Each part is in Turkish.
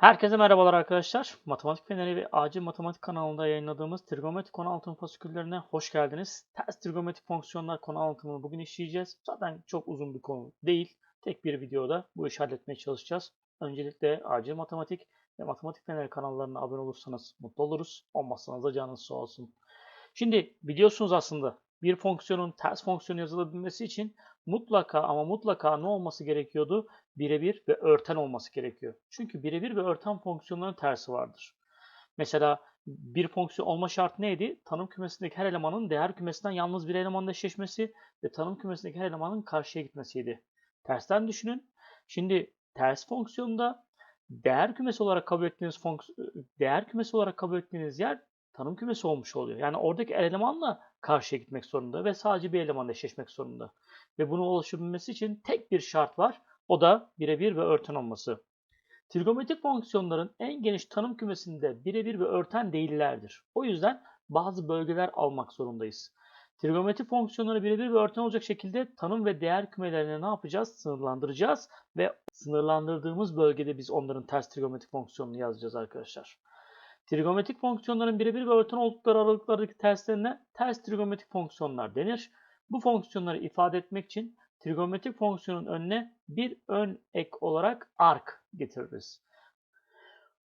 Herkese merhabalar arkadaşlar. Matematik Feneri ve Acil Matematik kanalında yayınladığımız trigonometrik konu anlatım fasiküllerine hoş geldiniz. Ters trigonometrik fonksiyonlar konu anlatımını bugün işleyeceğiz. Zaten çok uzun bir konu değil. Tek bir videoda bu işi halletmeye çalışacağız. Öncelikle Acil Matematik ve Matematik Feneri kanallarına abone olursanız mutlu oluruz. Olmazsanız da canınız sağ olsun. Şimdi biliyorsunuz aslında bir fonksiyonun ters fonksiyon yazılabilmesi için mutlaka ama mutlaka ne olması gerekiyordu? birebir ve örten olması gerekiyor. Çünkü birebir ve örten fonksiyonların tersi vardır. Mesela bir fonksiyon olma şartı neydi? Tanım kümesindeki her elemanın değer kümesinden yalnız bir elemanla eşleşmesi ve tanım kümesindeki her elemanın karşıya gitmesiydi. Tersten düşünün. Şimdi ters fonksiyonda değer kümesi olarak kabul ettiğiniz değer kümesi olarak kabul ettiğiniz yer tanım kümesi olmuş oluyor. Yani oradaki elemanla karşıya gitmek zorunda ve sadece bir elemanla eşleşmek zorunda. Ve bunu ulaşabilmesi için tek bir şart var. O da birebir ve örten olması. Trigonometrik fonksiyonların en geniş tanım kümesinde birebir ve örten değillerdir. O yüzden bazı bölgeler almak zorundayız. Trigonometrik fonksiyonları birebir ve örten olacak şekilde tanım ve değer kümelerini ne yapacağız? Sınırlandıracağız ve sınırlandırdığımız bölgede biz onların ters trigonometrik fonksiyonunu yazacağız arkadaşlar. Trigonometrik fonksiyonların birebir ve örten oldukları aralıklardaki terslerine ters trigonometrik fonksiyonlar denir. Bu fonksiyonları ifade etmek için trigonometrik fonksiyonun önüne bir ön ek olarak arc getiririz.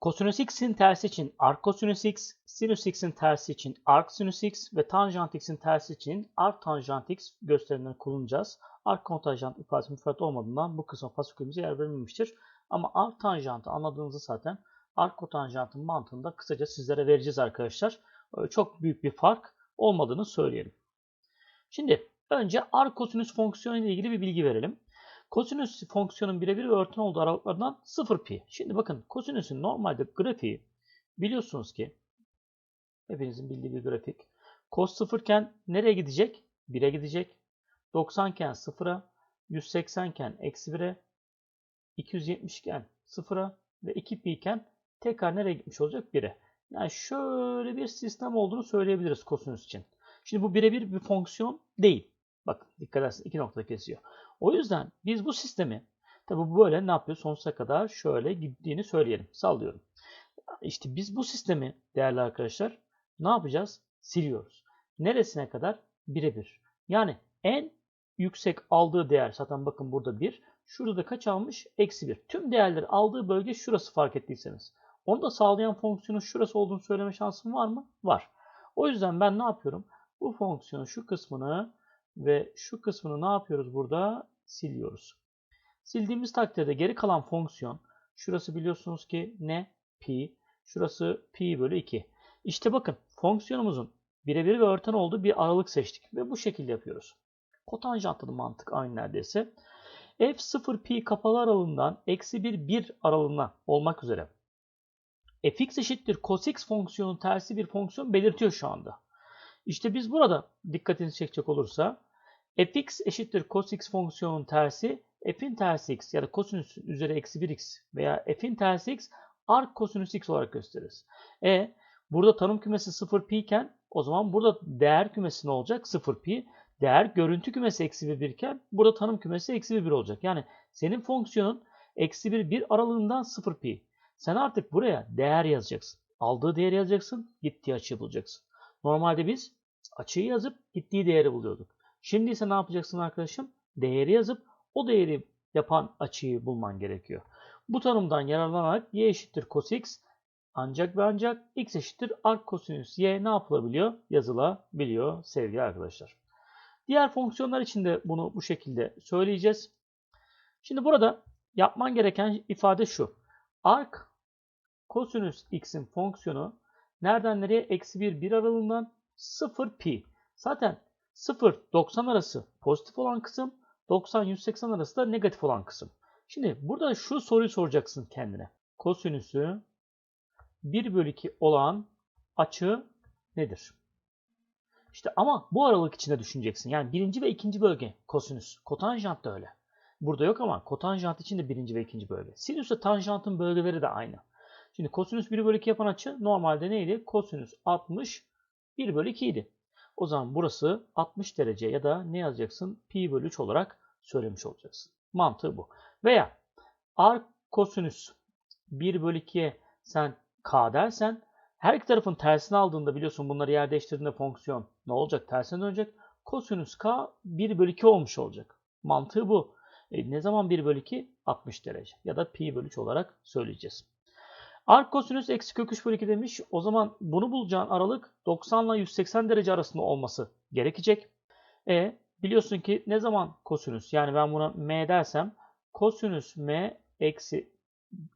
Kosinüs x'in tersi için arc kosinüs x, sinüs x'in tersi için arc sinüs x ve tanjant x'in tersi için arc tanjant x gösterimlerini kullanacağız. Arc kontanjant ifadesi müfret olmadığından bu kısma fasikülümüze yer verilmemiştir. Ama arc tanjantı anladığınızı zaten arc kotanjantın mantığında kısaca sizlere vereceğiz arkadaşlar. Çok büyük bir fark olmadığını söyleyelim. Şimdi Önce arc kosinüs fonksiyonu ile ilgili bir bilgi verelim. Kosinüs fonksiyonun birebir örtün olduğu aralıklardan 0 pi. Şimdi bakın kosinüsün normalde grafiği biliyorsunuz ki hepinizin bildiği bir grafik. Cos 0 iken nereye gidecek? 1'e gidecek. 90 iken 0'a, 180 iken eksi 1'e, 270 iken 0'a ve 2 pi iken tekrar nereye gitmiş olacak? 1'e. Yani şöyle bir sistem olduğunu söyleyebiliriz kosinüs için. Şimdi bu birebir bir fonksiyon değil. Bak dikkat edersin iki nokta kesiyor. O yüzden biz bu sistemi tabi böyle ne yapıyor? Sonsuza kadar şöyle gittiğini söyleyelim. Sallıyorum. İşte biz bu sistemi değerli arkadaşlar ne yapacağız? Siliyoruz. Neresine kadar? Birebir. Yani en yüksek aldığı değer zaten bakın burada 1. Şurada da kaç almış? Eksi 1. Tüm değerleri aldığı bölge şurası fark ettiyseniz. Onu da sağlayan fonksiyonun şurası olduğunu söyleme şansım var mı? Var. O yüzden ben ne yapıyorum? Bu fonksiyonun şu kısmını ve şu kısmını ne yapıyoruz burada? Siliyoruz. Sildiğimiz takdirde geri kalan fonksiyon şurası biliyorsunuz ki ne? Pi. Şurası pi bölü 2. İşte bakın fonksiyonumuzun birebir ve örten olduğu bir aralık seçtik ve bu şekilde yapıyoruz. Kotanjantlı mantık aynı neredeyse. f 0 pi kapalı aralığından eksi 1 1 aralığına olmak üzere fx eşittir cos x fonksiyonun tersi bir fonksiyon belirtiyor şu anda. İşte biz burada dikkatinizi çekecek olursa fx eşittir cos x fonksiyonun tersi f'in tersi x ya da kosinüs üzeri eksi 1x veya f'in tersi x arc kosinüs x olarak gösteririz. E burada tanım kümesi 0 pi iken o zaman burada değer kümesi ne olacak? 0 pi. Değer görüntü kümesi eksi 1 iken burada tanım kümesi eksi 1 olacak. Yani senin fonksiyonun eksi 1 1 aralığından 0 pi. Sen artık buraya değer yazacaksın. Aldığı değeri yazacaksın. Gittiği açıyı bulacaksın. Normalde biz açıyı yazıp gittiği değeri buluyorduk. Şimdi ise ne yapacaksın arkadaşım? Değeri yazıp o değeri yapan açıyı bulman gerekiyor. Bu tanımdan yararlanarak y eşittir cos x ancak ve ancak x eşittir arc kosinüs y ne yapılabiliyor? Yazılabiliyor sevgili arkadaşlar. Diğer fonksiyonlar için de bunu bu şekilde söyleyeceğiz. Şimdi burada yapman gereken ifade şu. Arc kosinüs x'in fonksiyonu nereden nereye? Eksi 1, 1 aralığından 0 pi. Zaten 0-90 arası pozitif olan kısım, 90-180 arası da negatif olan kısım. Şimdi burada şu soruyu soracaksın kendine. Kosinüsü 1 bölü 2 olan açı nedir? İşte ama bu aralık içinde düşüneceksin. Yani birinci ve ikinci bölge kosinüs. Kotanjant da öyle. Burada yok ama kotanjant için de birinci ve ikinci bölge. Sinüs ve tanjantın bölgeleri de aynı. Şimdi kosinüs 1 bölü 2 yapan açı normalde neydi? Kosinüs 60 1 bölü 2 idi. O zaman burası 60 derece ya da ne yazacaksın? Pi bölü 3 olarak söylemiş olacaksın. Mantığı bu. Veya arc kosinüs 1 bölü 2'ye sen k dersen her iki tarafın tersini aldığında biliyorsun bunları yer değiştirdiğinde fonksiyon ne olacak? Tersine dönecek. Kosinüs k 1 bölü 2 olmuş olacak. Mantığı bu. E, ne zaman 1 bölü 2? 60 derece. Ya da pi bölü 3 olarak söyleyeceğiz. Ark kosinüs eksi kök 3 bölü 2 demiş. O zaman bunu bulacağın aralık 90 ile 180 derece arasında olması gerekecek. E biliyorsun ki ne zaman kosinüs yani ben buna m dersem kosinüs m eksi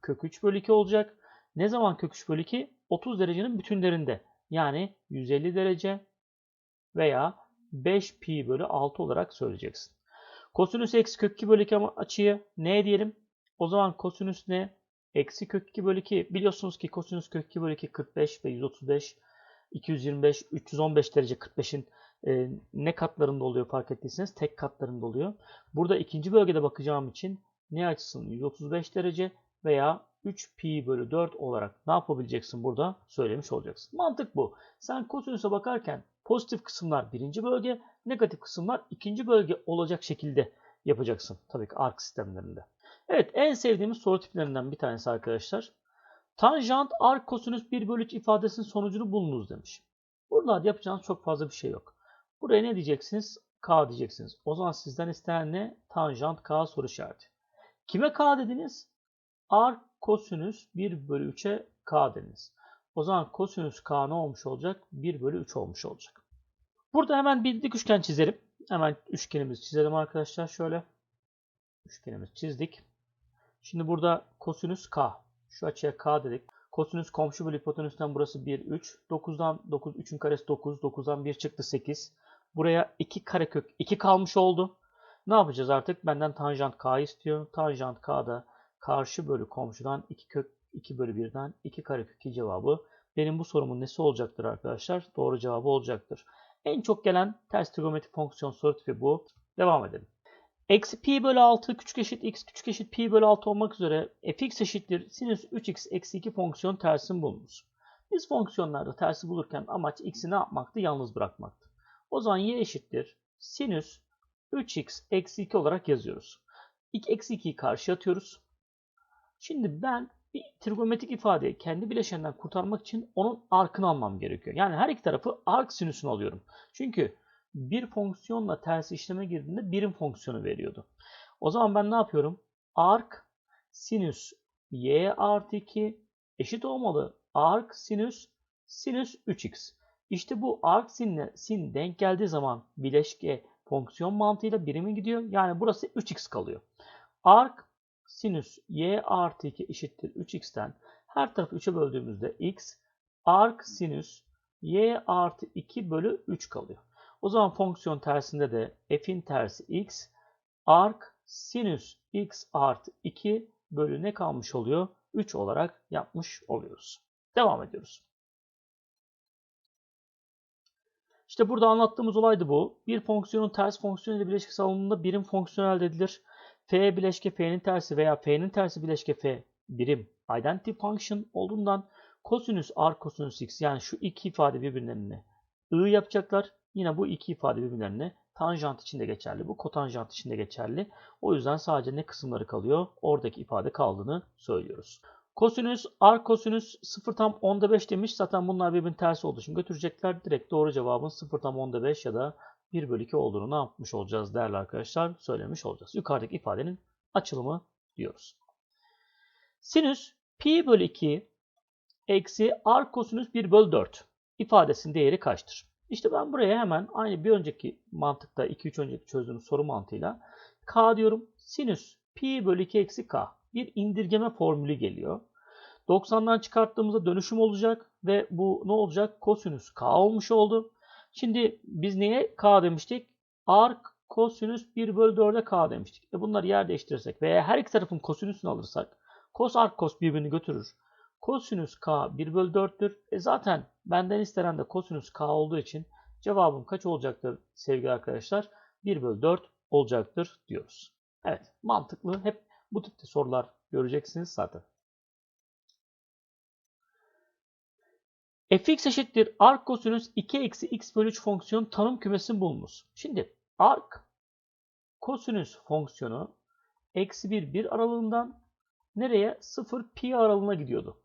kök 3 bölü 2 olacak. Ne zaman kök 3 bölü 2? 30 derecenin bütünlerinde. Yani 150 derece veya 5 pi bölü 6 olarak söyleyeceksin. Kosinüs eksi kök 2 bölü 2 açıyı ne diyelim? O zaman kosinüs ne? Eksi kök 2 bölü 2. Biliyorsunuz ki kosinüs kök 2 bölü 2 45 ve 135, 225, 315 derece 45'in e, ne katlarında oluyor fark ettiyseniz tek katlarında oluyor. Burada ikinci bölgede bakacağım için ne açısın 135 derece veya 3 pi bölü 4 olarak ne yapabileceksin burada söylemiş olacaksın. Mantık bu. Sen kosinüse bakarken pozitif kısımlar birinci bölge, negatif kısımlar ikinci bölge olacak şekilde yapacaksın. Tabii ki ark sistemlerinde. Evet en sevdiğimiz soru tiplerinden bir tanesi arkadaşlar. Tanjant ark kosinüs 1 bölü 3 ifadesinin sonucunu bulunuz demiş. Burada yapacağınız çok fazla bir şey yok. Buraya ne diyeceksiniz? K diyeceksiniz. O zaman sizden istenen ne? Tanjant K soru işareti. Kime K dediniz? Ark kosinüs 1 bölü 3'e K dediniz. O zaman kosinüs K ne olmuş olacak? 1 bölü 3 olmuş olacak. Burada hemen bir dik üçgen çizelim. Hemen üçgenimizi çizelim arkadaşlar. Şöyle üçgenimizi çizdik. Şimdi burada kosinüs k. Şu açıya k dedik. Kosinüs komşu bölü hipotenüsten burası 1, 3. 9'dan 9, 3'ün karesi 9. 9'dan 1 çıktı 8. Buraya 2 karekök 2 kalmış oldu. Ne yapacağız artık? Benden tanjant k istiyor. Tanjant k da karşı bölü komşudan 2 kök 2 bölü 1'den 2 karekök 2 cevabı. Benim bu sorumun nesi olacaktır arkadaşlar? Doğru cevabı olacaktır. En çok gelen ters trigonometrik fonksiyon soru tipi bu. Devam edelim. Eksi pi bölü 6 küçük eşit x küçük eşit pi bölü 6 olmak üzere fx eşittir sinüs 3x eksi 2 fonksiyon tersini bulunuz. Biz fonksiyonlarda tersi bulurken amaç x'i ne yapmaktı? Yalnız bırakmaktı. O zaman y eşittir sinüs 3x eksi 2 olarak yazıyoruz. İlk eksi 2'yi karşı atıyoruz. Şimdi ben bir trigonometrik ifadeyi kendi bileşeninden kurtarmak için onun arkını almam gerekiyor. Yani her iki tarafı ark sinüsünü alıyorum. Çünkü bir fonksiyonla ters işleme girdiğinde birim fonksiyonu veriyordu. O zaman ben ne yapıyorum? Ark sinüs y artı 2 eşit olmalı. Ark sinüs sinüs 3x. İşte bu ark sinle sin denk geldiği zaman bileşke fonksiyon mantığıyla birimi gidiyor. Yani burası 3x kalıyor. Ark sinüs y artı 2 eşittir 3x'ten her tarafı 3'e böldüğümüzde x ark sinüs y artı 2 bölü 3 kalıyor. O zaman fonksiyon tersinde de f'in tersi x ark sinüs x artı 2 bölü ne kalmış oluyor? 3 olarak yapmış oluyoruz. Devam ediyoruz. İşte burada anlattığımız olay da bu. Bir fonksiyonun ters fonksiyon ile bileşkesi alındığında birim fonksiyon elde edilir. F bileşke F'nin tersi veya F'nin tersi bileşke F birim identity function olduğundan kosinüs r kosinüs x yani şu iki ifade birbirlerine I yapacaklar. Yine bu iki ifade birbirlerine tanjant için de geçerli. Bu kotanjant için de geçerli. O yüzden sadece ne kısımları kalıyor? Oradaki ifade kaldığını söylüyoruz. Kosinüs, r kosinüs 0 tam 10'da 5 demiş. Zaten bunlar birbirinin tersi olduğu için götürecekler. Direkt doğru cevabın 0 tam 10'da 5 ya da 1 bölü 2 olduğunu ne yapmış olacağız değerli arkadaşlar? Söylemiş olacağız. Yukarıdaki ifadenin açılımı diyoruz. Sinüs pi bölü 2 eksi r kosinüs 1 bölü 4 ifadesinin değeri kaçtır? İşte ben buraya hemen aynı bir önceki mantıkta 2-3 önceki çözdüğümüz soru mantığıyla k diyorum. Sinüs pi bölü 2 eksi k bir indirgeme formülü geliyor. 90'dan çıkarttığımızda dönüşüm olacak ve bu ne olacak? Kosinüs k olmuş oldu. Şimdi biz neye k demiştik? Ark kosinüs 1 bölü 4'e k demiştik. E bunları yer değiştirirsek veya her iki tarafın kosinüsünü alırsak kos ark kos birbirini götürür. Kosinüs k 1 bölü 4'tür. E zaten benden istenen de kosinüs k olduğu için cevabım kaç olacaktır sevgili arkadaşlar? 1 bölü 4 olacaktır diyoruz. Evet mantıklı. Hep bu tipte sorular göreceksiniz zaten. Fx eşittir arc kosinüs 2 eksi x bölü 3 fonksiyon tanım kümesi bulunuz. Şimdi arc kosinüs fonksiyonu eksi 1 1 aralığından nereye? 0 pi aralığına gidiyordu.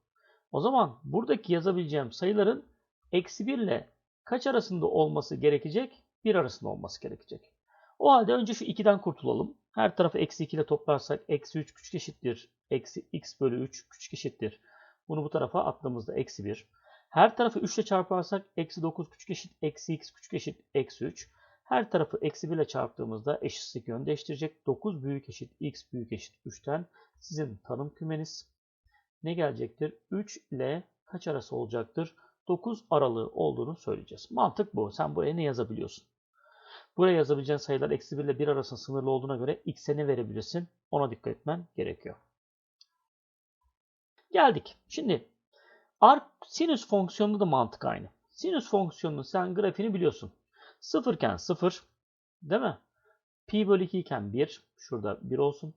O zaman buradaki yazabileceğim sayıların eksi 1 ile kaç arasında olması gerekecek? 1 arasında olması gerekecek. O halde önce şu 2'den kurtulalım. Her tarafı eksi 2 ile toplarsak eksi 3 küçük eşittir. Eksi x bölü 3 küçük eşittir. Bunu bu tarafa attığımızda eksi 1. Her tarafı 3 ile çarparsak eksi 9 küçük eşit eksi x küçük eşit eksi 3. Her tarafı eksi 1 ile çarptığımızda eşitlik yön değiştirecek. 9 büyük eşit x büyük eşit 3'ten sizin tanım kümeniz ne gelecektir? 3 ile kaç arası olacaktır? 9 aralığı olduğunu söyleyeceğiz. Mantık bu. Sen buraya ne yazabiliyorsun? Buraya yazabileceğin sayılar eksi 1 ile 1 arasında sınırlı olduğuna göre x'e verebilirsin? Ona dikkat etmen gerekiyor. Geldik. Şimdi arc sinüs fonksiyonunda da mantık aynı. Sinüs fonksiyonunun sen grafiğini biliyorsun. 0 iken 0 değil mi? Pi bölü 2 iken 1. Şurada 1 olsun.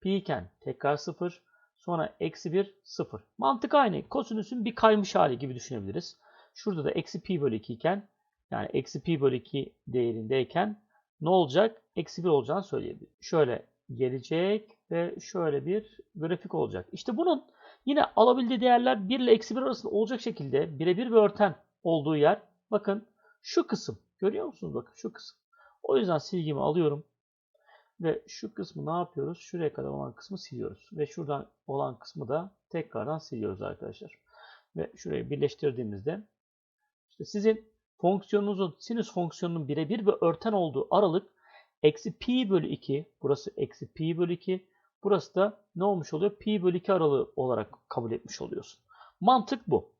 Pi iken tekrar 0. Sonra eksi 1 0. Mantık aynı. Kosinüsün bir kaymış hali gibi düşünebiliriz. Şurada da eksi pi bölü 2 iken yani eksi pi bölü 2 değerindeyken ne olacak? Eksi 1 olacağını söyleyebilirim. Şöyle gelecek ve şöyle bir grafik olacak. İşte bunun yine alabildiği değerler 1 ile eksi 1 arasında olacak şekilde birebir bir örten olduğu yer. Bakın şu kısım. Görüyor musunuz? Bakın şu kısım. O yüzden silgimi alıyorum. Ve şu kısmı ne yapıyoruz? Şuraya kadar olan kısmı siliyoruz. Ve şuradan olan kısmı da tekrardan siliyoruz arkadaşlar. Ve şurayı birleştirdiğimizde işte sizin fonksiyonunuzun sinüs fonksiyonunun birebir ve örten olduğu aralık eksi pi bölü 2. Burası eksi pi bölü 2. Burası da ne olmuş oluyor? Pi bölü 2 aralığı olarak kabul etmiş oluyorsun. Mantık bu.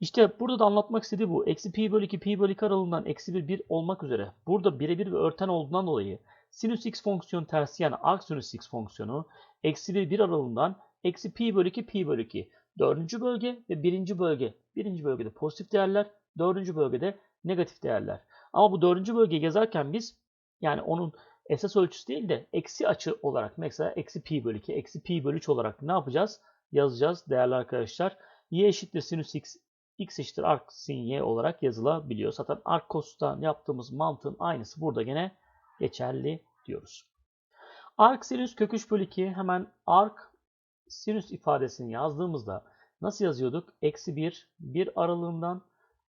İşte burada da anlatmak istediği bu. Eksi pi bölü 2 pi bölü 2 aralığından eksi 1 1 olmak üzere. Burada birebir ve örten olduğundan dolayı sinüs x fonksiyonu tersi yani arc x fonksiyonu eksi 1 1 aralığından eksi pi bölü 2 pi bölü 2. Dördüncü bölge ve birinci bölge. Birinci bölgede pozitif değerler. Dördüncü bölgede negatif değerler. Ama bu dördüncü bölgeyi yazarken biz yani onun esas ölçüsü değil de eksi açı olarak mesela eksi pi bölü 2, eksi pi bölü 3 olarak ne yapacağız? Yazacağız değerli arkadaşlar. y eşittir sinüs x, x eşittir arc sin y olarak yazılabiliyor. Zaten arc cos'tan yaptığımız mantığın aynısı burada gene geçerli diyoruz. Arc sinüs kök 3 bölü 2 hemen arc sinüs ifadesini yazdığımızda nasıl yazıyorduk? Eksi 1, 1 aralığından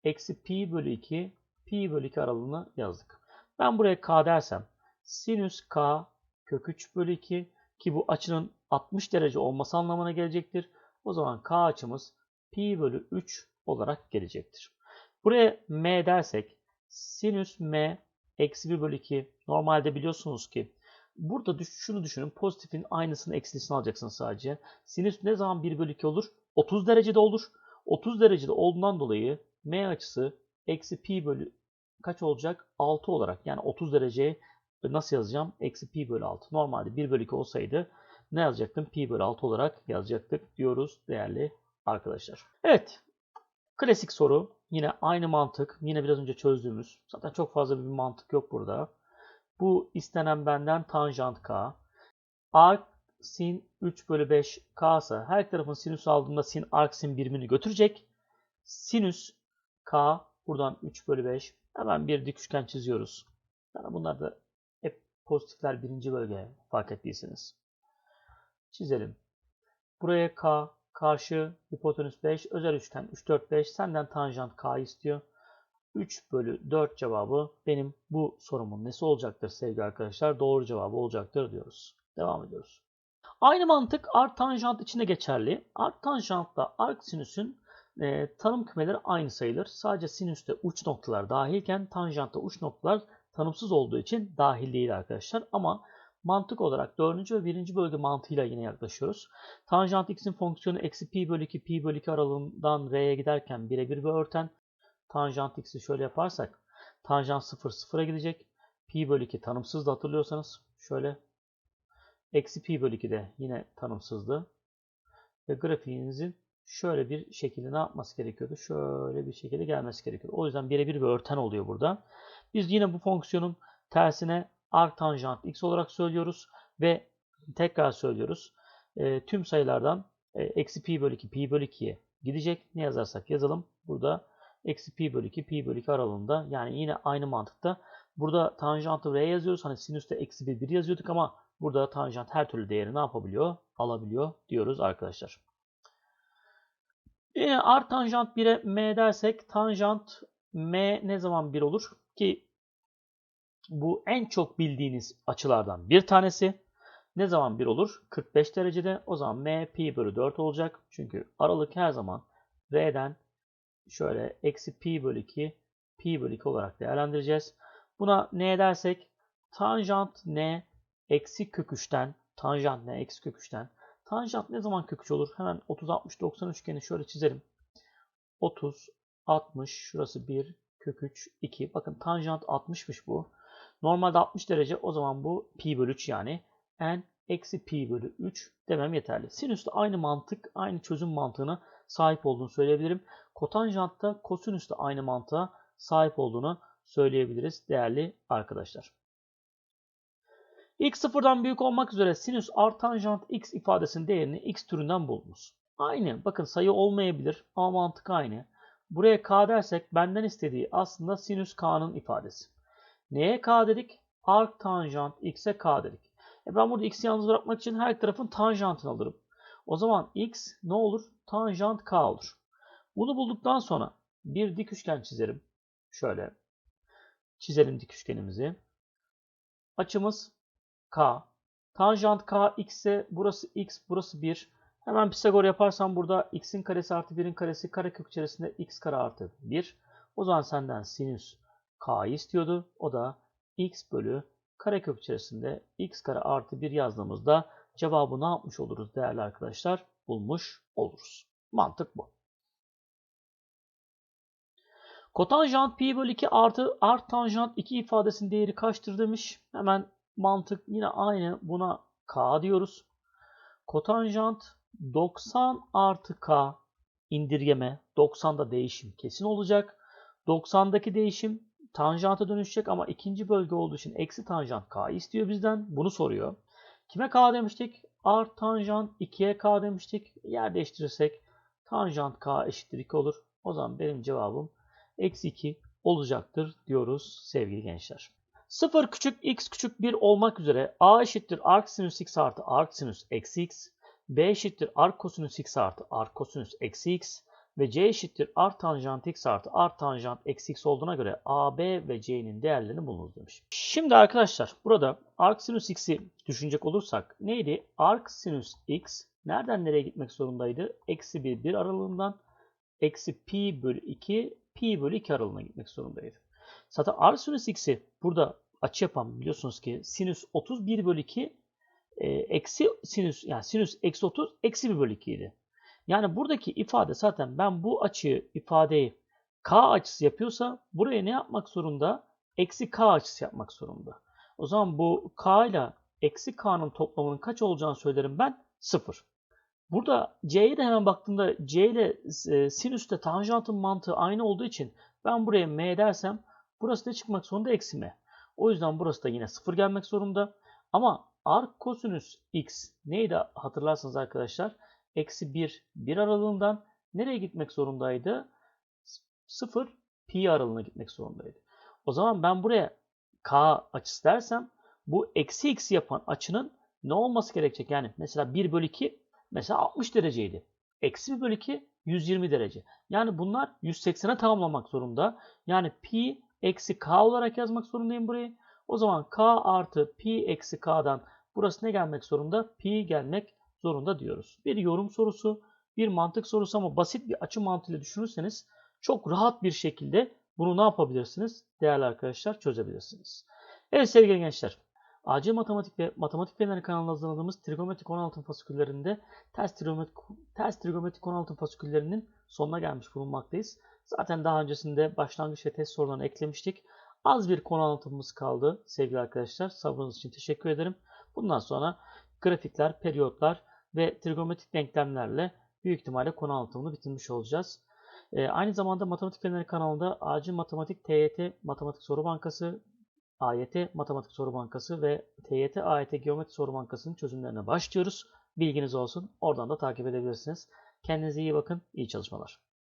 eksi pi bölü 2, pi bölü 2 aralığını yazdık. Ben buraya k dersem sinüs k kök 3 bölü 2 ki bu açının 60 derece olması anlamına gelecektir. O zaman k açımız pi bölü 3 olarak gelecektir. Buraya m dersek sinüs m eksi 1 bölü 2 normalde biliyorsunuz ki burada şunu düşünün pozitifin aynısını eksilisini alacaksınız sadece. Sinüs ne zaman 1 bölü 2 olur? 30 derecede olur. 30 derecede olduğundan dolayı m açısı eksi pi bölü kaç olacak? 6 olarak yani 30 dereceye nasıl yazacağım? Eksi pi bölü 6. Normalde 1 bölü 2 olsaydı ne yazacaktım? Pi bölü 6 olarak yazacaktık diyoruz değerli arkadaşlar. Evet. Klasik soru. Yine aynı mantık. Yine biraz önce çözdüğümüz. Zaten çok fazla bir mantık yok burada. Bu istenen benden tanjant k. Arc sin 3 bölü 5 k ise her tarafın sinüs aldığında sin arc sin birimini götürecek. Sinüs k buradan 3 bölü 5. Hemen bir dik üçgen çiziyoruz. Yani bunlar da pozitifler birinci bölge fark ettiyseniz. Çizelim. Buraya k karşı hipotenüs 5 özel üçgen 3 4 5 senden tanjant k istiyor. 3 bölü 4 cevabı benim bu sorumun nesi olacaktır sevgili arkadaşlar? Doğru cevabı olacaktır diyoruz. Devam ediyoruz. Aynı mantık art tanjant içinde geçerli. Art tanjantla arc sinüsün e, tanım kümeleri aynı sayılır. Sadece sinüste uç noktalar dahilken tanjantta uç noktalar tanımsız olduğu için dahil değil arkadaşlar. Ama mantık olarak 4. ve 1. bölge mantığıyla yine yaklaşıyoruz. Tanjant x'in fonksiyonu eksi pi bölü 2 pi bölü 2 aralığından r'ye giderken birebir bir örten. Tanjant x'i şöyle yaparsak tanjant 0 0'a gidecek. Pi bölü 2 tanımsız da hatırlıyorsanız şöyle. Eksi pi bölü 2 de yine tanımsızdı. Ve grafiğinizin şöyle bir şekilde ne yapması gerekiyordu? Şöyle bir şekilde gelmesi gerekiyordu. O yüzden birebir bir örten oluyor burada. Biz yine bu fonksiyonun tersine arc tanjant x olarak söylüyoruz ve tekrar söylüyoruz. E, tüm sayılardan e, eksi pi bölü 2 pi bölü 2'ye gidecek. Ne yazarsak yazalım. Burada eksi pi bölü 2 pi bölü 2 aralığında yani yine aynı mantıkta. Burada tanjantı r yazıyoruz. Hani sinüste eksi 1 1 yazıyorduk ama burada tanjant her türlü değeri ne yapabiliyor? Alabiliyor diyoruz arkadaşlar. Yine art tanjant 1'e m dersek tanjant m ne zaman 1 olur? Ki bu en çok bildiğiniz açılardan bir tanesi. Ne zaman 1 olur? 45 derecede. O zaman m pi bölü 4 olacak. Çünkü aralık her zaman r'den şöyle eksi pi bölü 2 pi bölü 2 olarak değerlendireceğiz. Buna ne dersek tanjant n eksi kök 3'ten tanjant n eksi kök 3'ten tanjant ne zaman kök 3 olur? Hemen 30 60 90 üçgeni şöyle çizelim. 30 60 şurası 1 kök 3 2. Bakın tanjant 60'mış bu. Normalde 60 derece o zaman bu pi bölü 3 yani n eksi pi bölü 3 demem yeterli. Sinüste aynı mantık, aynı çözüm mantığına sahip olduğunu söyleyebilirim. Kotanjantta kosinüste aynı mantığa sahip olduğunu söyleyebiliriz değerli arkadaşlar. x sıfırdan büyük olmak üzere sinüs art tanjant x ifadesinin değerini x türünden bulunuz. Aynı. Bakın sayı olmayabilir ama mantık aynı. Buraya k dersek benden istediği aslında sinüs k'nın ifadesi. Neye k dedik? Arc tanjant x'e k dedik. E ben burada x'i yalnız bırakmak için her tarafın tanjantını alırım. O zaman x ne olur? Tanjant k olur. Bunu bulduktan sonra bir dik üçgen çizerim. Şöyle çizelim dik üçgenimizi. Açımız k. Tanjant k x ise burası x, burası 1. Hemen Pisagor yaparsam burada x'in karesi artı 1'in karesi karekök içerisinde x kare artı 1. O zaman senden sinüs k'yı istiyordu. O da x bölü karekök içerisinde x kare artı 1 yazdığımızda cevabı ne yapmış oluruz değerli arkadaşlar? Bulmuş oluruz. Mantık bu. Kotanjant pi bölü 2 artı art tanjant 2 ifadesinin değeri kaçtır demiş. Hemen mantık yine aynı buna k diyoruz. Kotanjant 90 artı k indirgeme 90'da değişim kesin olacak. 90'daki değişim tanjanta dönüşecek ama ikinci bölge olduğu için eksi tanjant k istiyor bizden. Bunu soruyor. Kime k demiştik? Art tanjant 2'ye k demiştik. Yer değiştirirsek tanjant k eşittir 2 olur. O zaman benim cevabım eksi 2 olacaktır diyoruz sevgili gençler. 0 küçük x küçük 1 olmak üzere a eşittir arc sinüs x artı arc sinüs eksi x, b eşittir arc kosinüs x artı arc kosinüs eksi x ve c eşittir art tanjant x artı art tanjant eksi x olduğuna göre a, b ve c'nin değerlerini bulunuz demiş. Şimdi arkadaşlar burada arc sinüs x'i düşünecek olursak neydi? Arc sinüs x nereden nereye gitmek zorundaydı? Eksi 1, 1 aralığından eksi pi bölü 2 pi bölü 2 aralığına gitmek zorundaydı. Zaten r sinüs x'i burada açı yapan biliyorsunuz ki sinüs 31 bölü 2 e, eksi sinüs yani sinüs eksi 30 eksi 1 bölü 2 idi. Yani buradaki ifade zaten ben bu açıyı ifadeyi k açısı yapıyorsa buraya ne yapmak zorunda? Eksi k açısı yapmak zorunda. O zaman bu k ile eksi k'nın toplamının kaç olacağını söylerim ben? 0. Burada c'ye de hemen baktığımda c ile e, sinüste tanjantın mantığı aynı olduğu için ben buraya m dersem burası da çıkmak zorunda eksi m. O yüzden burası da yine 0 gelmek zorunda. Ama arc kosinüs x neydi hatırlarsanız arkadaşlar? Eksi 1, 1 aralığından nereye gitmek zorundaydı? 0, pi aralığına gitmek zorundaydı. O zaman ben buraya k açısı dersem bu eksi x yapan açının ne olması gerekecek? Yani mesela 1 bölü 2 mesela 60 dereceydi. Eksi 1 bölü 2 120 derece. Yani bunlar 180'e tamamlamak zorunda. Yani pi eksi k olarak yazmak zorundayım burayı. O zaman k artı pi eksi k'dan burası ne gelmek zorunda? Pi gelmek zorunda diyoruz. Bir yorum sorusu, bir mantık sorusu ama basit bir açı mantığıyla düşünürseniz çok rahat bir şekilde bunu ne yapabilirsiniz? Değerli arkadaşlar çözebilirsiniz. Evet sevgili gençler. Acil Matematik ve Matematik Feneri kanalında hazırladığımız trigonometrik 16 fasiküllerinde ters trigonometrik, ters trigonometrik 16 fasiküllerinin sonuna gelmiş bulunmaktayız. Zaten daha öncesinde başlangıç ve test sorularını eklemiştik. Az bir konu anlatımımız kaldı sevgili arkadaşlar. Sabrınız için teşekkür ederim. Bundan sonra grafikler, periyotlar ve trigonometrik denklemlerle büyük ihtimalle konu anlatımını bitirmiş olacağız. Ee, aynı zamanda Matematik Feneri kanalında acil matematik TYT Matematik Soru Bankası, AYT Matematik Soru Bankası ve TYT AYT Geometri Soru Bankası'nın çözümlerine başlıyoruz. Bilginiz olsun. Oradan da takip edebilirsiniz. Kendinize iyi bakın. İyi çalışmalar.